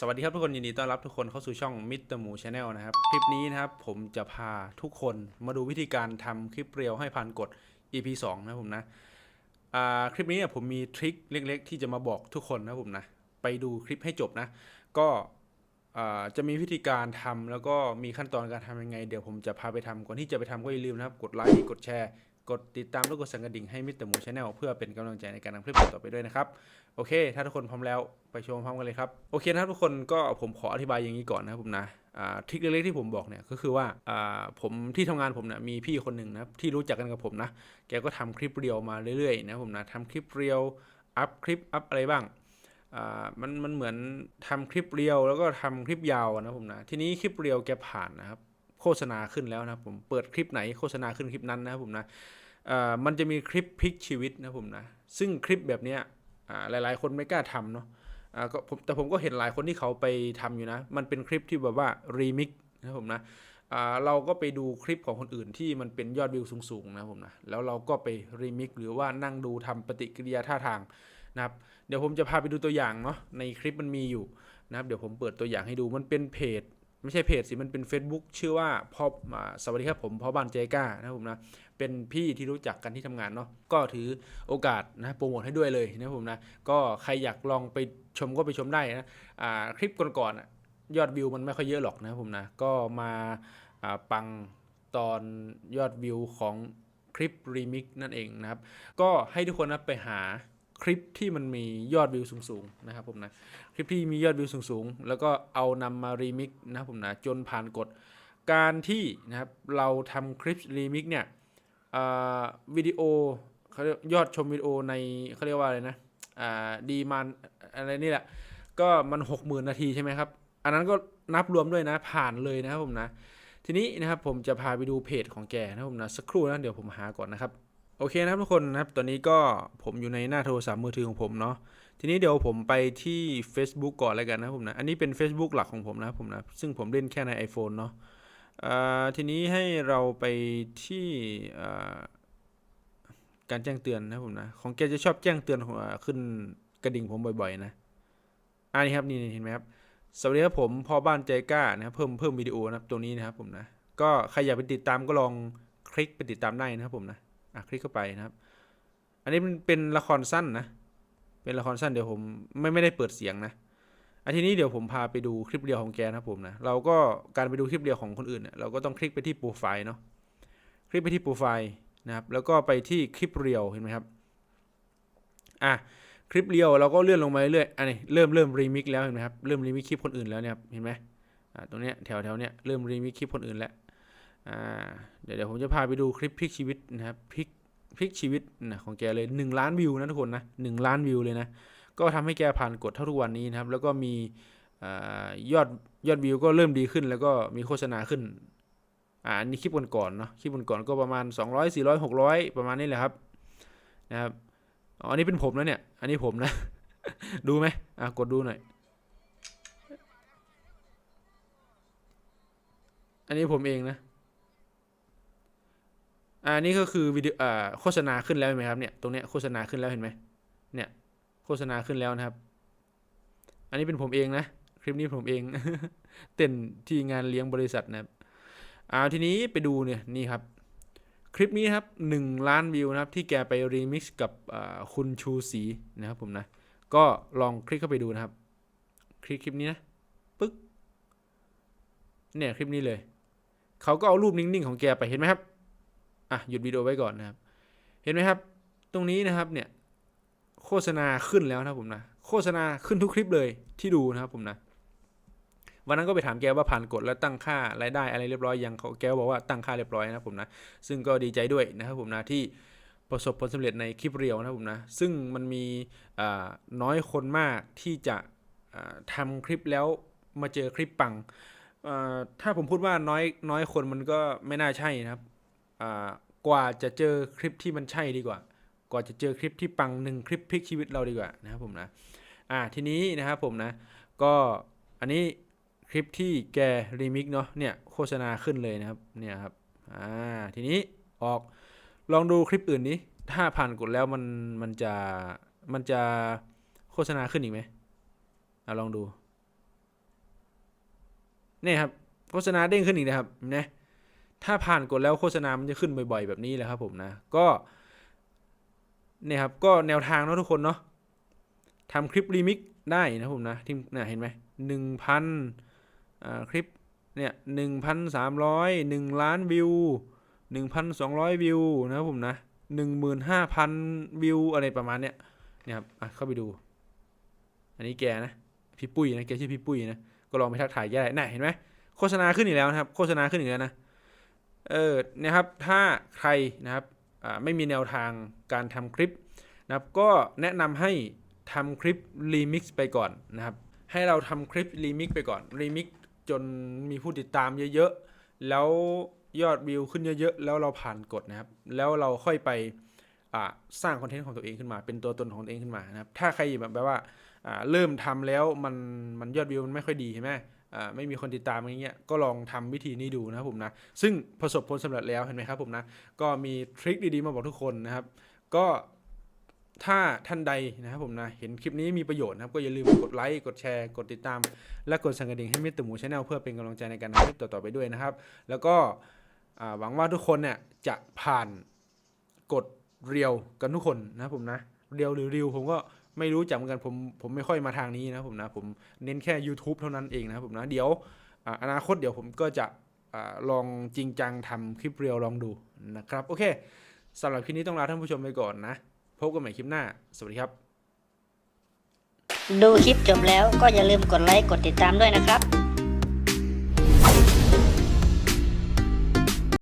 สวัสดีครับทุกคนยินดีต้อนรับทุกคนเข้าสู่ช่องมิตรหมูชาแนลนะครับ คลิปนี้นะครับผมจะพาทุกคนมาดูวิธีการทำคลิปเรียวให้ผ่านกด EP 2นะผมนะคลิปนี้เนี่ยผมมีทริคเล็ก ๆ ที่จะมาบอกทุกคนนะผมนะไปดูคลิปให้จบนะ ก็จะมีวิธีการทำแล้วก็มีขั้นตอนการทำยังไง เดี๋ยวผมจะพาไปทำก่อนที่จะไปทำก็อย่าลืมนะครับกดไลค์กดแชร์ กดติดตามแล้วกดสั่นกระดิ่งให้มิสเตอร์หมูชาแนลเพื่อเป็นกำลังใจในการทำคลิปต่อไปด้วยนะครับ โอเค ถ้าทุกคนพร้อมแล้วไปชมพร้อมกันเลยครับ โอเคนะครับทุกคนก็ผมขออธิบายอย่างนี้ก่อนนะครับผมนะทริคเล็กๆที่ผมบอกเนี่ยก็คือว่าผมที่ทำงานผมเนี่ยมีพี่คนหนึ่งนะที่รู้จักกันกับผมนะแกก็ทำคลิปเรียวมาเรื่อยๆนะผมนะทำคลิปเรียวอัพคลิปอัพอะไรบ้างมันมันเหมือนทำคลิปเรียวแล้วก็ทำคลิปยาวนะผมนะทีนี้คลิปเรียวแกผ่านนะครับ โฆษณาขึ้นแล้วนะผมเปิดคลิปไหนโฆษณาขึ้นคลิปนั้นนะครับผมนะอ่ามันจะมีคลิปพลิกชีวิตนะผมนะซึ่งคลิปแบบเนี้ยหลายๆ คนไม่กล้าทำเนาะก็ผมแต่ผมก็เห็นหลายคนที่เขาไปทำอยู่นะ มันเป็นคลิปที่แบบว่ารีมิกนะผมนะเราก็ไปดูคลิปของคนอื่นที่มันเป็นยอดวิวสูงๆนะผมนะ แล้วเราก็ไปรีมิกหรือว่านั่งดูทำปฏิกิริยาท่าทางนะครับ เดี๋ยวผมจะพาไปดูตัวอย่างเนาะ ในคลิปมันมีอยู่นะครับ เดี๋ยวผมเปิดตัวอย่างให้ดู มันเป็นเพจ ไม่ใช่เพจสิมันเป็น Facebook ชื่อว่าพ่อสวัสดีครับผมพ่อบ้านใจก้านะครับผมนะเป็นพี่ที่รู้จักกันที่ทำงานเนาะก็ถือโอกาสนะโปรโมทให้ด้วยเลยนะผมนะก็ใครอยากลองไปชมก็ไปชมได้นะอ่าคลิปก่อนๆอะยอดวิวมันไม่ค่อยเยอะหรอกนะผมนะก็มาอ่าปังตอนยอดวิวของคลิปรีมิกนั่นเองนะครับก็ให้ทุกคนนะไปหา คลิปที่มันมียอดวิวสูงๆนะครับผมนะคลิปที่มียอดวิวสูงๆ แล้วก็เอานำมารีมิกนะครับผมนะจนผ่านกฎการที่นะครับเราทำคลิปรีมิกเนี่ยวิดีโอเขาเรียกยอดชมวิดีโอในเขาเรียกว่าอะไรนะดีมันอะไรนี่แหละ ก็มันหกหมื่นนาทีใช่ไหมครับ อันนั้นก็นับรวมด้วยนะผ่านเลยนะครับผมนะ ทีนี้นะครับผมจะพาไปดูเพจของแกนะครับผมนะสักครู่นะเดี๋ยวผมหาก่อนนะครับ โอเคนะครับทุกคนนะครับ ตอนนี้ก็ผมอยู่ในหน้าโทรศัพท์มือถือของผมเนาะ ทีนี้เดี๋ยวผมไปที่ Facebook ก่อนแล้วกันนะผมนะ อันนี้เป็น Facebook หลักของผมนะผมนะ ซึ่งผมเล่นแค่ใน iPhone เนาะทีนี้ให้เราไปที่การแจ้งเตือนนะผมนะ ของแกจะชอบแจ้งเตือนขึ้นกระดิ่งผมบ่อยๆนะ อันนี้ครับนี่เห็นไหมครับสวัสดีครับผมพ่อบ้านใจกล้านะเพิ่มเพิ่มวิดีโอนะครับตัวนี้นะครับผมนะ ก็ใครอยากไปติดตามก็ลองคลิกไปติดตามได้นะครับผมนะ อะคลิกเข้าไปนะครับ อันนี้มันเป็นละครสั้นนะ เป็นละครสั้นเดี๋ยวผมไม่ไม่ได้เปิดเสียงนะอันทีนี้เดี๋ยวผมพาไปดูคลิปเดียวของแกนะผมนะเราก็การไปดูคลิปเดียวของคนอื่นเนี่ยเราก็ต้องคลิกไปที่โปรไฟล์เนาะคลิกไปที่โปรไฟล์นะครับแล้วก็ไปที่คลิปเรียวเห็นไหมครับอะคลิปเรียวเราก็เลื่อนลงมาเรื่อยๆอันนี้เริ่มเริ่มรีมิกแล้วเห็นไหมครับเริ่มรีมิกคลิปคนอื่นแล้วเนี่ยเห็นไหมอ่าตรงเนี้ยแถวแถวเนี้ยเริ่มรีมิกคลิปคนอื่นแล้ว อ่าเดี๋ยวเดี๋ยวผมจะพาไปดูคลิปพลิกชีวิตนะครับพลิกพลิกชีวิตนะของแกเลย1ล้านวิวนะทุกคนนะ1ล้านวิวเลยนะก็ทำให้แกผ่านกฎเท่าทุกวันนี้นะครับ แล้วก็มีอยอดยอดวิวก็เริ่มดีขึ้น แล้วก็มีโฆษณาขึ้นอ่าอันนี้คลิปก่อนๆเนาะคลิปก่อนๆก็ประมาณ 200 400 600 ประมาณนี้แหละครับนะครับอ๋อันนี้เป็นผมนะเนี่ย อันนี้ผมนะ ดูไหมอะกดดูหน่อย อันนี้ผมเองนะ อ่านี่ก็คือวิดีโออ่าโฆษณาขึ้นแล้วเห็นไหมครับเนี่ยตรงเนี้ยโฆษณาขึ้นแล้วเห็นไหมเนี่ยโฆษณาขึ้นแล้วนะครับ อันนี้เป็นผมเองนะคลิปนี้ผมเอง เต้นที่งานเลี้ยงบริษัทนะครับอ่าทีนี้ไปดูเนี่ยนี่ครับ คลิปนี้ครับหนึ่งล้านวิวนะครับที่แกไปรีมิกซ์กับคุณชูศรีนะครับผมนะก็ลองคลิกเข้าไปดูนะครับ คลิกคลิปนี้นะปึ๊กเนี่ยคลิปนี้เลย เขาก็เอารูปนิ่งๆของแกไปเห็นไหมครับ อะหยุดวิดีโอไว้ก่อนนะครับ เห็นไหมครับ ตรงนี้นะครับเนี่ยโฆษณาขึ้นแล้วนะผมนะ โฆษณาขึ้นทุกคลิปเลยที่ดูนะครับผมนะวันนั้นก็ไปถามแกว่าผ่านกฎแล้วตั้งค่ารายได้อะไรเรียบร้อยยังเขาแกบอกว่าตั้งค่าเรียบร้อยนะผมนะ ซึ่งก็ดีใจด้วยนะครับผมนะที่ประสบผลสำเร็จในคลิปเรียวนะผมนะ ซึ่งมันมีน้อยคนมากที่จะอ่าทำคลิปแล้วมาเจอคลิปปังถ้าผมพูดว่าน้อยน้อยคนมันก็ไม่น่าใช่นะครับ กว่าจะเจอคลิปที่มันใช่ดีกว่า กว่าจะเจอคลิปที่ปังหนึ่งคลิปพลิกชีวิตเราดีกว่านะครับผมนะอ่าทีนี้นะครับผมนะก็อันนี้คลิปที่แกรีมิกเนาะเนี่ยโฆษณาขึ้นเลยนะครับเนี่ยครับอ่าทีนี้ออกลองดูคลิปอื่นนี้ถ้าผ่านกดแล้วมันมันจะมันจะโฆษณาขึ้นอีกไหมอ่าลองดูเนี่ยครับโฆษณาเด้งขึ้นอีกนะครับเห็นะ ถ้าผ่านกดแล้วโฆษณา มันจะขึ้นบ่อย ๆ แบบนี้แหละครับผมนะ ก็เนี่ยครับ ก็แนวทางเนาะทุกคนเนาะทำคลิปรีมิกได้นะผมนะที่น่ะเห็นไหมหนึ่งพันคลิปเนี่ยหนึ่งพันสามร้อยหนึ่งล้านวิวหนึ่งพันสองร้อยวิวนะครับผมนะหนึ่งหมื่นห้าพันวิวอะไรประมาณเนี้ยเนี่ยครับอะเข้าไปดู อันนี้แกนะพี่ปุ้ยนะแกชื่อพี่ปุ้ยนะก็ลองไปทักทายแกได้น่ะเห็นไหมโฆษณาขึ้นอีกแล้วนะครับ โฆษณาขึ้นอีกแล้วนะ เออนะครับถ้าใครนะครับไม่มีแนวทางการทำคลิปนะครับก็แนะนำให้ทำคลิปรีมิกซ์ไปก่อนนะครับให้เราทำคลิปรีมิกซ์ไปก่อนรีมิกซ์จนมีผู้ติดตามเยอะๆ แล้วยอดวิวขึ้นเยอะๆ แล้วเราผ่านกฎนะครับ แล้วเราค่อยไปสร้างคอนเทนต์ของตัวเองขึ้นมา เป็นตัวตนของตัวเองขึ้นมานะครับ ถ้าใครแบบแบบว่าเริ่มทำแล้วมันมันยอดวิวมันไม่ค่อยดีใช่ไหม ไม่มีคนติดตามอย่างเงี้ยก็ลองทำวิธีนี้ดูนะครับผมนะ ซึ่งประสบผลสำเร็จแล้วเห็นไหมครับผมนะ ก็มีทริคดีๆมาบอกทุกคนนะครับ ก็ถ้าท่านใดนะครับผมนะเห็นคลิปนี้มีประโยชน์นะครับก็อย่าลืมกดไลค์กดแชร์กดติดตาม และกดสั่นกระดิ่งให้มิสเตอร์หมูชาแนลเพื่อเป็นกำลังใจในการทำคลิปต่อๆไปด้วยนะครับ แล้วก็หวังว่าทุกคนเนี่ยจะผ่านกดเรียวกันทุกคนนะผมนะ เรียวหรือริวผมก็ ไม่รู้จักเหมือนกันผมผมไม่ค่อยมาทางนี้นะผมนะผมเน้นแค่ YouTube เท่านั้นเองนะผมนะเดี๋ยวอนาคตเดี๋ยวผมก็จะลองจริงจังทำคลิปเรียวลองดูนะครับโอเคสำหรับคลิปนี้ต้องลาท่านผู้ชมไปก่อนนะ พบกันใหม่คลิปหน้า สวัสดีครับ ดูคลิปจบแล้วก็อย่าลืมกดไลค์กดติดตามด้วยนะครับ